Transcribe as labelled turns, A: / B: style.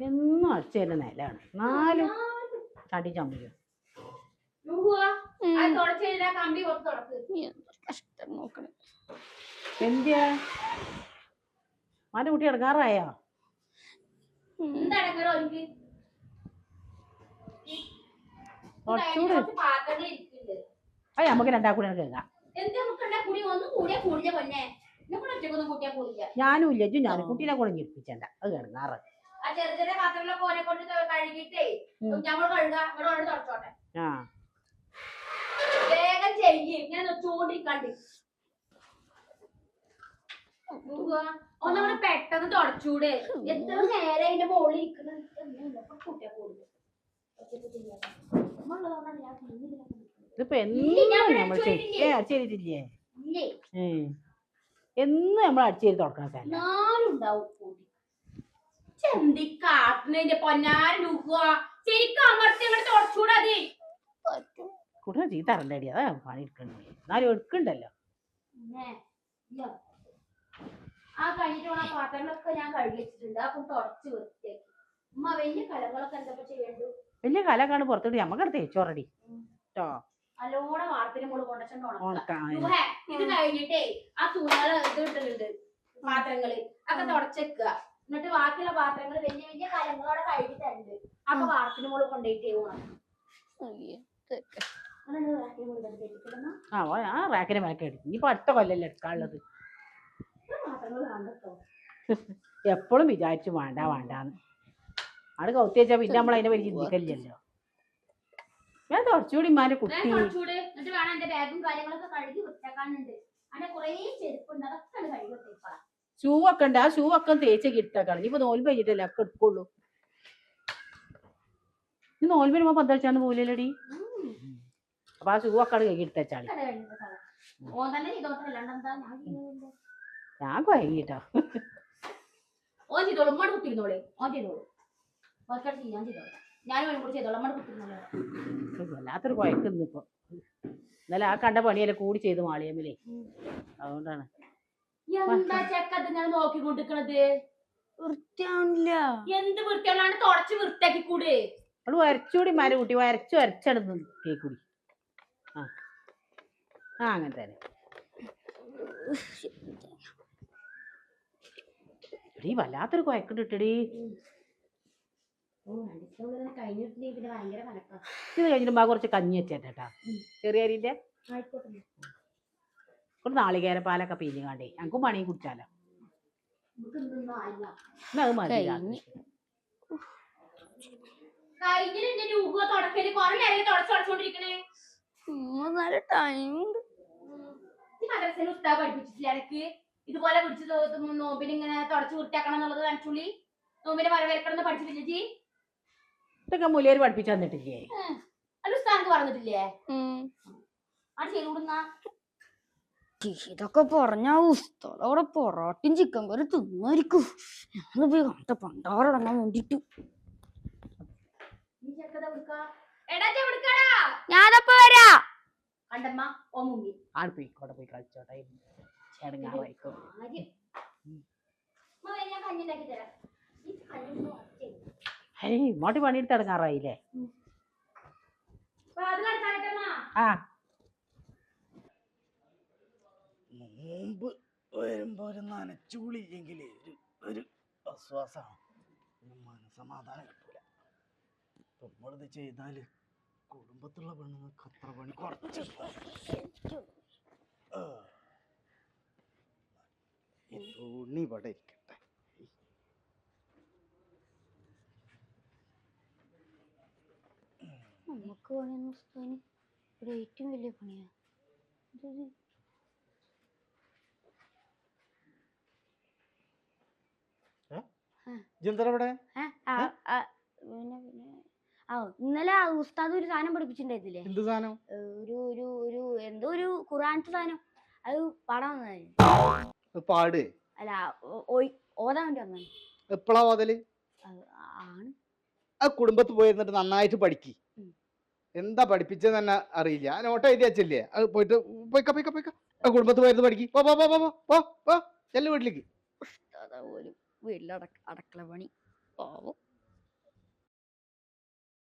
A: എന്നും അടിച്ചു നിലയാണ്. നാലും തടി
B: നോക്കണേ.
A: എന്തിയാ? മാന്റെ കുട്ടി
C: ഇരിക്കുന്നുണ്ട്.
A: അത് നമുക്ക് രണ്ടാ കൂടെ? കേൾക്കാം ഞാനും ഇല്ല ഇജ്ജും ഞാനും കുട്ടീനെ കൊണ്ട് ഞെട്ടിപ്പിച്ചണ്ട. അത് ഇടങ്ങാറ്
C: ആ വേഗം ചെയ്യ് ഇങ്ങനെ ചൂണ്ടിക്കാണ്ട് ഒന്നവിടെ പെട്ടെന്ന് തുടച്ചൂടെ. എത്ര നേരം അതിന്റെ മുകളിൽ ഇരിക്കുന്നത് കുട്ടിയെ കൂടുതൽ
A: ഇതിപ്പോ എന്നും നമ്മൾ? എന്നും നമ്മൾ അടിച്ചേരി
C: തുടച്ചൂടാ അത്
A: കുട്ടിനെ ചീത്ത അറിയണ്ടടി അതാ പണി എടുക്കണ്ടേ എന്നാലും എടുക്കണ്ടല്ലോ.
C: ആ പാത്രങ്ങളൊക്കെ ഞാൻ കഴുകി വെച്ചിട്ടുണ്ട്. അപ്പം തുടച്ച് വൃത്തിയാക്കി. ഉമ്മ വലിയ കലകളൊക്കെ എന്താ ചെയ്യണ്ടു
A: വലിയ കലക്കാണ് പുറത്തോട്ട് നമ്മക്കടെ തേച്ചോറടി കേട്ടോ
C: നല്ലോണം വാർപ്പിന് മുകളിൽ ഇത് കഴിഞ്ഞിട്ടേ ആ തൂണുകൾ ഇത് ഇട്ടിട്ടുണ്ട് പാത്രങ്ങൾ. ഒക്കെ തുടച്ചെക്കുക. എന്നിട്ട് ബാക്കിയുള്ള പാത്രങ്ങൾ വലിയ വലിയ കലങ്ങളോടെ കഴുകി തരുന്നുണ്ട് അപ്പൊ വാർപ്പിന് മോൾ കൊണ്ടുപോയിട്ടേ പോണം
A: ആ എടുക്കും. ഇനിയിപ്പോ അടുത്ത കൊല്ലല്ലേ എടുക്കാനുള്ളത്. എപ്പോഴും വിചാരിച്ചു വേണ്ട വേണ്ടാന്ന്. അവിടെ കൗത്തി പിന്നെ നമ്മൾ അതിനെ പറ്റി ചിന്തിക്കലില്ലല്ലോ. ഞാൻ കുറച്ചുകൂടി ഇമ്മാന്റെ കുട്ടി. ഷൂ ഒക്കെ ഉണ്ട്. ആ ഷൂ ഒക്കെ തേച്ച് ഇനി ഇനിയിപ്പോ നോൽ കഴിഞ്ഞിട്ടല്ലേ ഒക്കെ എടുക്കുള്ളൂ. ഇനി നോൽ വരുമ്പോ പന്തളിച്ചാന്ന് പോലല്ലടി അപ്പൊ ആ ഷൂ ഒക്കെ കൈ കഴുകി എടുത്തേച്ചാളി
C: ഞാൻ കൊയങ്ങിട്ടോ
A: ഞാൻ
C: ഓൻ ചെയ്തോളൂ. ഉമ്മ കുത്തിരുന്നോളെ ഓൻ ചെയ്തോളൂ. ചെയ്യാൻ ചെയ്തോളൂ. ഞാനും അവനും കൂടി ചെയ്തോളാം. അമ്മ കുത്തിരുന്നോളൂ
A: വല്ലാത്തൊരു കുഴക്കുന്നു ഇപ്പൊ. ഇന്നലെ ആ കണ്ട പണിയല്ലേ കൂടി ചെയ്ത് മാളിയമ്മലേ. അതുകൊണ്ടാണ്.
C: എന്താ ചെക്ക ഇതിങ്ങനെ നോക്കിക്കൊണ്ടിരിക്കണത്?
B: വൃത്തിയാണില്ല
C: എന്ത് വൃത്തിയാണ് തുടച്ച് വൃത്തിയാക്കി കൂടെ
A: അവൾ വരച്ചുകൂടി മാരെ കുട്ടി വരച്ചു വരച്ചെടുത്ത് കേക്കൂടി. ആ. ആ അങ്ങനെ തന്നെ. എടീ വല്ലാത്തൊരു കുഴക്കുണ്ട് ഇട്ടടി
C: ഓ രണ്ടിസം കഴിഞ്ഞിട്ടില്ലേ പിന്നെ ഭയങ്കര കലക്കാ
A: ഇത് കഴിഞ്ഞിട്ട് കുറച്ച് കഞ്ഞി വെച്ചേട്ടാ ചെറിയ അരിന്റെ?
C: ആയിക്കോട്ടെ.
A: കുറച്ച് നാളികേര പാലൊക്കെ പിരിഞ്ഞാണ്ടേ ഞങ്ങൾക്കും പണിയും കുടിച്ചാലോ? അത് മതി
C: ഇതുപോലെ പിടിച്ച് നോമ്പിന് ഇങ്ങനെ തുടച്ചു വൃത്തിയാക്കണം എന്നുള്ളത് കണിച്ചുള്ളി. നോമ്പിനെ വരവേൽക്കണം എന്ന് പഠിച്ചിട്ടില്ല ജി?
A: ഇതൊക്കെ മുലിയർ പഠിപ്പിച്ചു തന്നിട്ടില്ലേ?
C: പറഞ്ഞിട്ടില്ലേ?
B: ഇതൊക്കെ പറഞ്ഞ ഉസ്തോടെ അവിടെ പൊറോട്ടയും ചിക്കൻ കറി തിന്നായിരിക്കും. ഞങ്ങൾ പോയി കണ്ട പണ്ടാറടങ്ങാൻ വേണ്ടിട്ട് ഞാനപ്പോ വരാ.
C: കണ്ടമ്മ ഓ മുങ്ങി.
A: പോയി കളിച്ചോട്ടെ.
C: വേ, ഞാൻ കഞ്ഞി ഉണ്ടാക്കി തരാം
A: ഹേ ഇങ്ങോട്ട് പണിയെടുത്ത്
C: അടച്ചായിട്ടമ്മ
A: ആ.
D: മുമ്പ് വരുമ്പോ ഒരു നനച്ചുളില്ലെങ്കിൽ ഒരു ഒരു ആശ്വാസമാണ് ഒരു മനസമാധാനം നമ്മളിത് ചെയ്താൽ കുടുംബത്തുള്ള പെണ്ണുങ്ങൾക്ക് അത്ര പണി കുറച്ച് തുണി ഇവിടെ ഇരിക്കട്ടെ
B: നമുക്ക് പണിയെന്ന് ഉസ്താദിന് ഇവിടെ ഏറ്റവും വലിയ പണിയാ. ആ? ഇന്നലെ ആ ഉസ്താദ് ഒരു സാധനം പഠിപ്പിച്ചിട്ടുണ്ടായിരുന്നില്ലേ?
D: എന്ത് സാധനം?
B: ഒരു ഒരു ഒരു എന്തോ ഒരു ഖുറാനത്തെ സാധനം. അത് പാടാൻ വന്നതായി
D: പാട്.
B: അല്ല ഓതാൻ വേണ്ടി വന്നു
D: എപ്പോഴാ ഓതൽ?
B: ആണ്.
D: ആ കുടുംബത്ത് പോയിരുന്നിട്ട് നന്നായിട്ട് പഠിക്ക്. എന്താ പഠിപ്പിച്ചത് തന്നെ അറിയില്ല. ആ നോട്ട് എഴുതി വെച്ചില്ലേ? അത് പോയിട്ട് പോയിക്ക പോയിക്ക പോയിക്ക. ആ കുടുംബത്ത് പോയിരുന്ന് പഠിക്ക്. പോ പോ പോ പോ പോ പോ ചെല്ലു വീട്ടിലേക്ക്.
B: വീട്ടിലടക്ക പോലും വീട്ടിലെ അടക്കള പണി. പാവം.